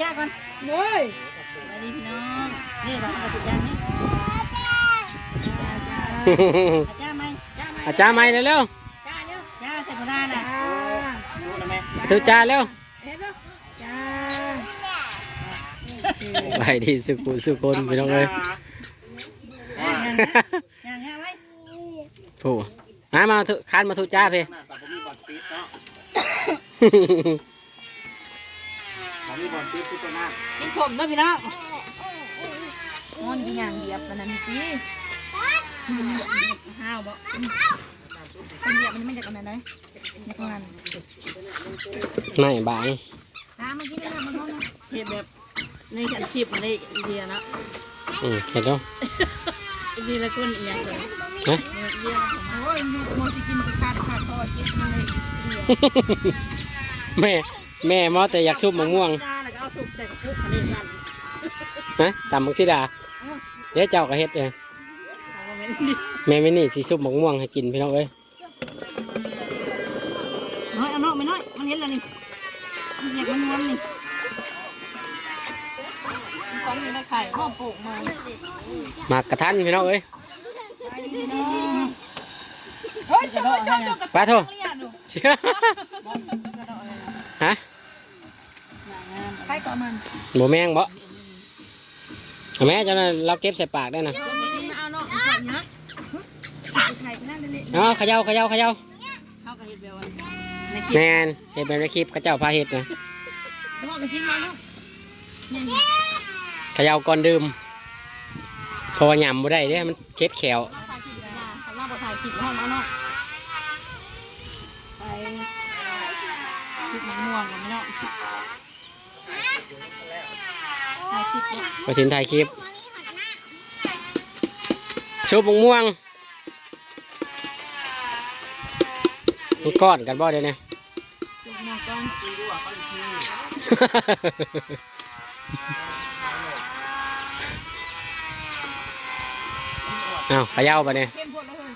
จ้าก่อนเว้ยไปดีพี่น้องนี่เราเอาไปจ้านี่จ้าจ้าจ้าไหมจ้าไหมอาจารย์ใหม่เร็วจ้าเร็วจ้าใส่ผ้าด้านน่ะๆทุจ้าเร็วเห็นแล้วจ้าไปดีสุกุสุคนพี่น้องเอ้ยอย่างเงี้ยไว้ผู้มามาทุคานมาทุจ้าพี่กินชมด้ วยพี่น้องนอนอย่างเหยียบมันนั่นพี่ห้าวบ่เป็นเหยียบมันไม่จากกันไหนเลยในตรงนั้นไม่บางน้ำเมื่อกี้นี่มันนอนเห็นแบบในขันคลิปมันได้อีเดียนะอืมเห็นแล้วอีเดียละก้นเอียงเลยนะเดียโอ้ยโมจิกินขาดขาดคอกินมันเลยแม่แม่มอแต่อยากซุปมะม่วง จ้าแล้วก็เอาสุกใส่กระปุกอันนี้กันนะตำมักซิดาเดี๋ยวเจ้าก็เฮ็ดเองเอาไว้ไม่ดีแม่ไม่นี่สิซุปมะม่วงให้กินพี่น้องเอ้ยน้อยเอาน้อยไม่น้อยมันเห็นแล้วนี่อยากมันม้วนนี่ของอยู่ในไข่ห้องปลูกมาหมากกระทันพี่น้องเอ้ยเฮ้ยชอบชอบชอบปลาโทเรียนหนู ฮะ ใครก่อนมันหมูแมงบ่เอาแม่เจ้านั้นเราเก็บใส่ปากได้นะเอาเนาะไข่เนาะไข่นั่นเลยเอ๋อเขย่าเขย่าเขย่าเข้ากับเห็ดเบลวันในคลิปแมนเฮ็ดแบบในคลิปเขาเจ้าพาเฮ็ดนะพ่อกระชิ้นมาเนาะนี่เขย่าก่อนดื่มเพราะว่าหยำบ่ได้เด้มันเค็ดแขวถ่ายคลิปนะเขาเล่าบอกถ่ายคลิปห้องเอาเนาะไปคลิปม่วงกันไหมเนาะ ถ่ายคลิปเนาะมาสินถ่ายคลิป ชุบมะม่วงมันก้อนกันบ่เดี๋ยวนี้คลิปม่วงก่อนอ้าวเขย่าปะเนี่ย เข้มข้นแล้วเฮ้ย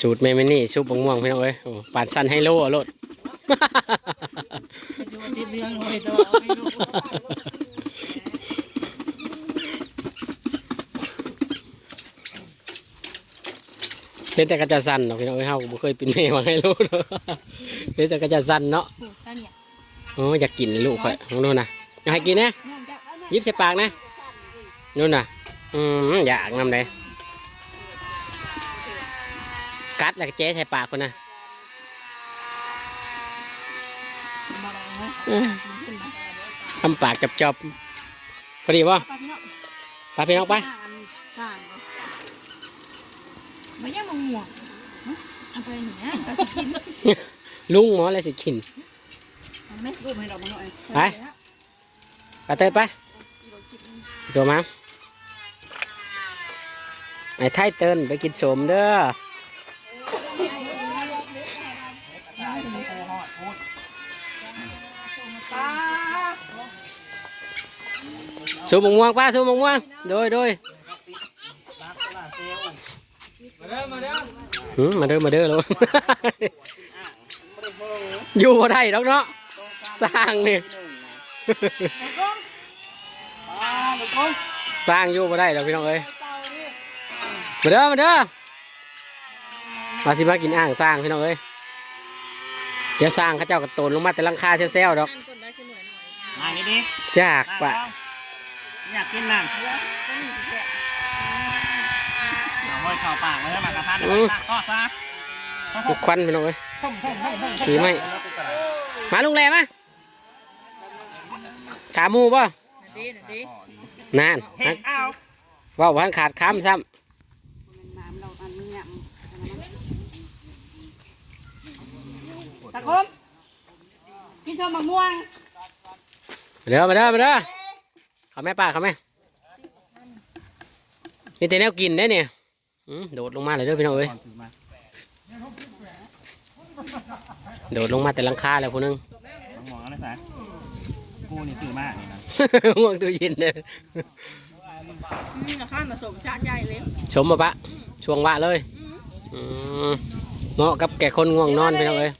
จูดเมมินี่ชุบมะม่วงพี่น้องเอ้ยโอ้ปานสั้นให้โลอะโลดดู ติดเรื่องเลยตัวไม่รู้เป็นแต่กระจะสั้นเนาะพี่น้องเอ้ยเฮาก็บ่เคยเป็นแม่มาให้โลดเป็นแต่กระจะสั้นเนาะผูกกันเนี่ยโอ้อยากกินเลยลูกข่อยของนู่นน่ะอยากให้กินนะน้องจะเอาหยิบใส่ปากนะนู่นน่ะอืมอยากนำเลยกัดแล้วก็เจ๊ใส่ปากคนน่ะ มาอะไรนะ ทำปากจับจอบๆพอดีป่ะไปพี่น้องไปพี่น้องไปข้างไม่ยังมงม่วงเอาไปอย่างเงี้ยก็กินลุงหมออะไรสิขินไม่รูปให้เรามาหน่อยไปไปเติร์ดไปสวมาไอ้ไทยเติร์นไปกินสมเด้อ สูบมะม่วงป้าสูบมะม่วงโดยโดยมาเด้อมาเด้อเลูกอยู่บ่ได้ดอกเนาะสร้างนี่สร้างอยู่บ่ได้ดอกพี่น้องเอ้ยมาเด้อมาเด้อมาสิมากินอ่างสร้างพี่น้องเอ้ยเดี๋ยวสร้างเขาเจ้ากระโตนลงมาแต่ลังคาเซลๆดอก มานี่ดิจากปะอยากกินนั่นเอาห้อยเข่าปากไว้แล้วมากระทานเลยทอดซะทุกควันพี่น้องเอ้ยขี่ไม่มาลุงแหล่มาขาหมูป่ะดีดีนานเห็นเอาเว่าวันขาดคำซ้น้ำเราอันนี้ยำตะคมกินชมมะม่วงำมา เด้อมาเด้อมาเด้อเขาแม่ป้าเขาแม่มีแต่แนวกินได้เนี่ยโดดลงมาเลยเด้อพี่น้องเอ้ยโดดลงมาแต่ลังคาแล้วผู้หนึงต้องมองอะไรสายกูนี่ซื้อมากนี่นะห่วงตัวเยินเลยนี่นะข้าสมชาติใหญ่เลยชมมาปะช่วงวะเลยเหมาะกับแก่คนง่วงนอนพี่น้องเอ้ย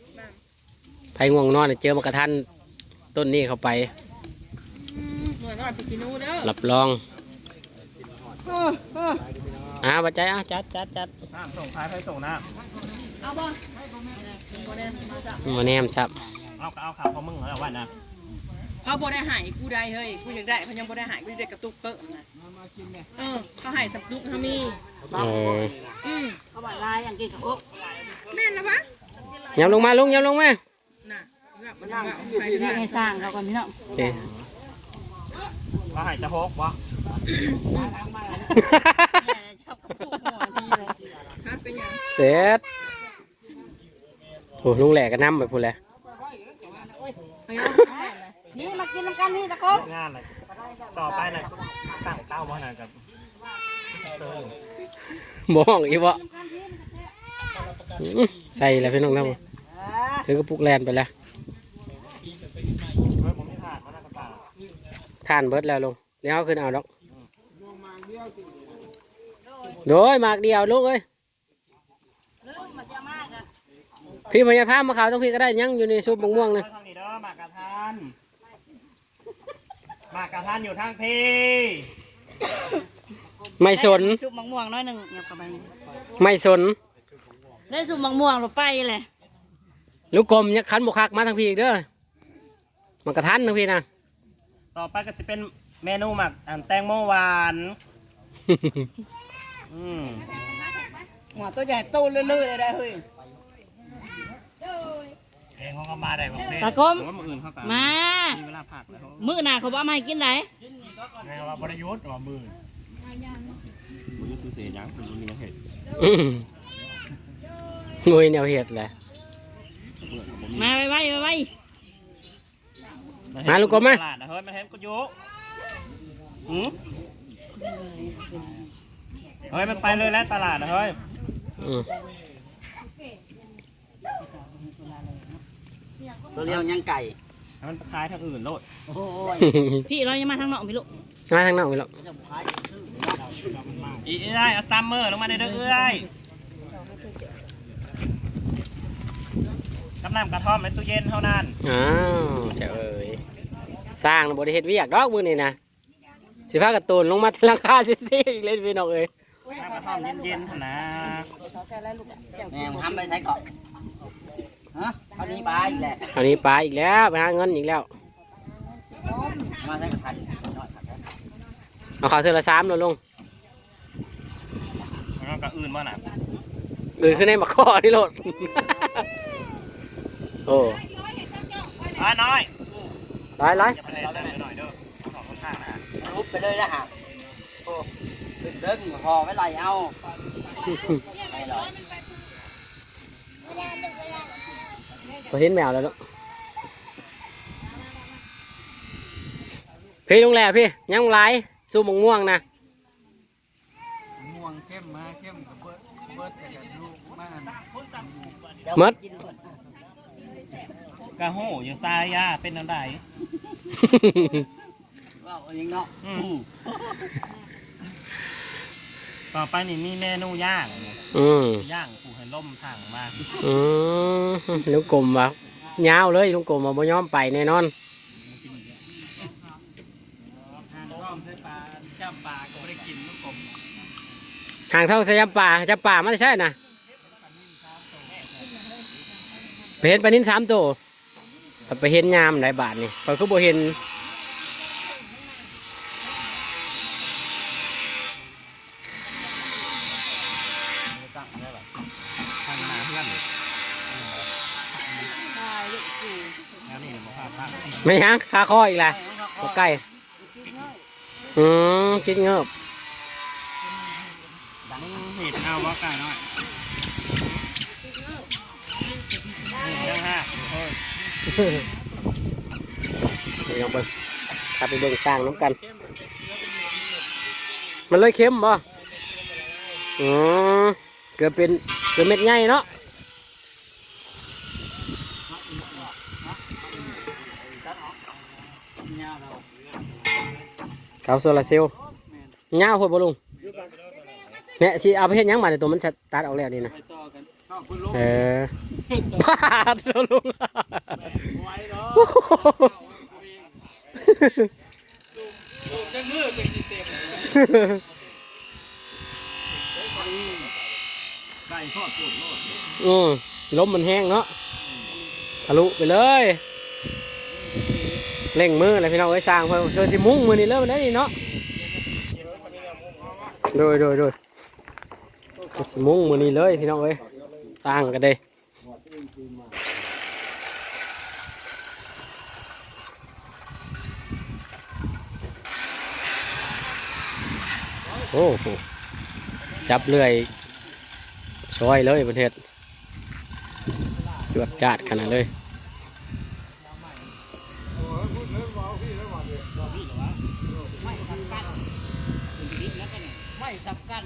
ไผง่วงนอนเนี่ยเจอมากระทันต้นนี้เข้าไป หน่วยก็ไปกินนูเด้อรับรองอ่าบัจใจอะจัดจัดจัดน้ำส่งท้ายให้ส่งน้เอาบ่มาแนมซับำเอาก็เอาข่าวของมึงแล้ววันนะเขาบ่ได้หายกูได้เฮ้ยกูอยากได้เขายังบ่ได้หายกูได้กระตุกเตอะนะเออเขาหายสับตุกเขามี เอออืมเขาบอกลายอย่างกินกับโอ๊กแม่นแล้วปะยำลงมาลุงยำลงมาน่ะมันนั่งว่าอยู่ไปที่ได้นี่ให้สร้างเขาก่อนพี่น้องโอเค ว่าหายจะฮกวะแม่ชอบกระปุกหัวดีเลยฮะเป็นหยังเสร็จโอ้ลุงแหลกก็น้ำไปพูดแล้วไปเอานี่มากินน้ำกันนี่ตะโกบงานเลยต่อไปเลยตั้งเต้ามาหน่อยกับมองอีวะอื้อใส่แล้วพี่น้องนะบ่ถือกระปุกแลนไปแล้ว เฮ้ยผมไม่ผ่านมาหน้ากระป๋า ทานเบิดแล้วลุงเดี๋ยวเอาขึ้นเอาดอกโดยหมากเดียวลูกเอ้ยพี่พญาพามาขาวต้องพี่ก็ได้ยังอยู่ในซุปมะม่วงเฮ้นะยทางนี้เด้อหมากกระทานหมากกระทานอยู่ทางเพไม่สนซุปมะม่วงน้อยหนึ่งเงียบกับไปไม่สน ได้ซุปมะม่วงเราไปเลยลูกกลมยักขันบุคักมาทางพี่อีกเด้อมันกระทันทางพี่นะ ต่อไปก็จะเป็นเมนูหมักอันแตงโมหวานอืมหัวตัวใหญ่โตเรื่อยๆเลยได้เฮ้ยเองเขาก็มาได้บอกเด้ตะโกมว่ามืออื่นเขาก็มา มีเวลาพักแล้วเขามื้อหน้าเขาบอกมาให้กินไหนไงว่าบริยุทธ์ว่ามือมือคือเสียยังมือมีเห็ดอืมงวยแนวเห็ดแหละเบื่อของผมมาไว้ไว้ไว้ไว้ มาลูกกบมา ตลาดนะเฮ้ยมาเห็นกูยุหืมเฮ้ยมันไปเลยแล้วตลาดนะเฮ้ยอืมตัวเลี้ยงยังไก่ให้มันไปขายทางอื่นโลดโอ้ยพี่เรายังมาทางนอกพี่ลูกมาทางนอกไปแล้วจะพายซื้ออีเอ้ยเอาตามมือลงมาในเด้อเอ้ยกำน้ำกระท่อมในตู้เย็นเท่านั้นอ้าวเจ้าเอ้ย สร้างนะบริเฮ็ดเวียกดอกมือนี่นะสิพาการะตูนลงมาที่หลังคาซิซี่อีกเล่นพี่น้องเอ้ยน้ำกระท่อมเย็นๆเท่านะแม่งทำไปใช้ก่อนฮะเอานี้ไปอีกแหละอันนี้ปลาอีกแล้วไปหาเงินอีกแล้วมาใช้กับทันน้อยทันเอาข้าวเสือละสามเลยลุงแล้วก็อื่นว่าน่ะอื่นขึ้นในมะข้อนี่โลดโอ้อ่าน้อย ร้อยไปเลยหน่อยเด้อสองข้างนะรุบไปเลยนะฮะโอ้เดินพอไม่ไหลเอาไม่หรอกพอเห็นแมวแล้วลูกพี่ลงแหล่พี่ยังหลายสู้มะม่วงนะม่วงเข้มมาเข้มกับเบิร์ดเบิร์ดกับลูกมากมด กะโหอย่าซายย่าเป็นอันใดว่าเอาอย่างเนาะอืมต่อไปนี่มีเมนูย่างอืมย่างปูให้ล่มถังมาอืมลุงกลมว่ายาวเลยลุงกลมมาบ่ยอมไปแน่นอนทางร่อมด้วยปลาจ้ำปลาก็ไม่ได้กินลูกกลมห่างเท่าสยามป่าจะป่าไม่ใช่นะไปเห็นปลานินสามตัวแต่ ไปเห็นยามหลายบาทนี่พอยคือบ่เห็นทางนาเพื่อนเลยแล้วนี่มาพาพาไม่ฮังคาคออีกและตัวไก่อืมคิดเงิบดังเห็ดเอาว่าไก่น้อยนี่ยังฮะเฮ้ย เดี๋ยว ลองไปขับไปเบิ่งสร้างน้ำกัน มันเลยเค็มบ่อืมเกือบเป็นเกือบเม็ดใหญ่เนาะเขาโซลาเซลล์เงาโพดบ่ลุงเนี่ยสิเอาไปเฮ็ดหยังมาในตัวมันสตาร์ทออกแล้วนี่นะ ไปต่อกันข้าวคุณลูกเออพลาดแล้วลุงจังมือจังสิเต็มไก่ทอดโคตรโลดอืมลมมันแห้งเนาะทะลุไปเลยเร่งมือเลยพี่น้องเอ้สร้างเพื่อเชิญสิมุ้งมือนี่เริ่มได้นี่เนาะโดยโดยโดยสิมุ้งมือนี่เลยพี่น้องเอ้ย สร้างกันเลยโอ้โหจับเลื่อยซอยเลยประเทศจวดจาดขนาดเลย ไม่สับกัน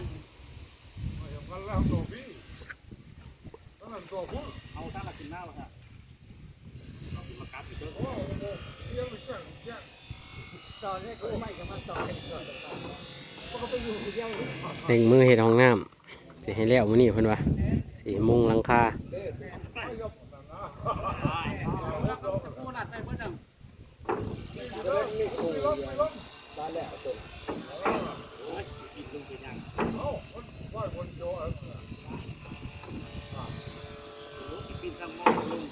เล่งมือเห็ดห้องน้ำสิให้แล้วมื้อนี้เพิ่นว่าสิมุงหลังคากูหลัดไปเพิ่นน่ะ กินทั้งหม้อลุง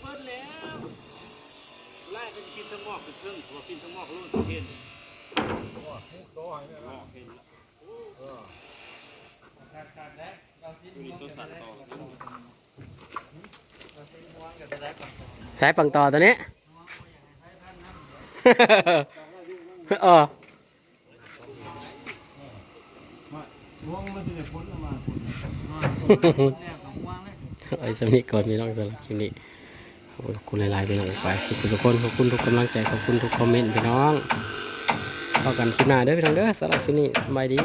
เปิดแล้วไล่เป็น กินทั้งหม้อเป็นเครื่องตัวกินทั้งหม้อลุงเห็นมีตัวสั่นต่อสายปังต่อตัวนี้เออวงมันจะพ้นมาไอ้สำนีก่อนมีน้องสำหรับคลิปนี้ ขอบคุณหลายๆพี่น้องไปขอบคุณทุกคนขอบคุณทุกกำลังใจขอบคุณทุกคอมเมนต์พี่น้องพบกันคลิปหน้าเด้อพี่น้องเด้อสำหรับคลิปนี้สบายดี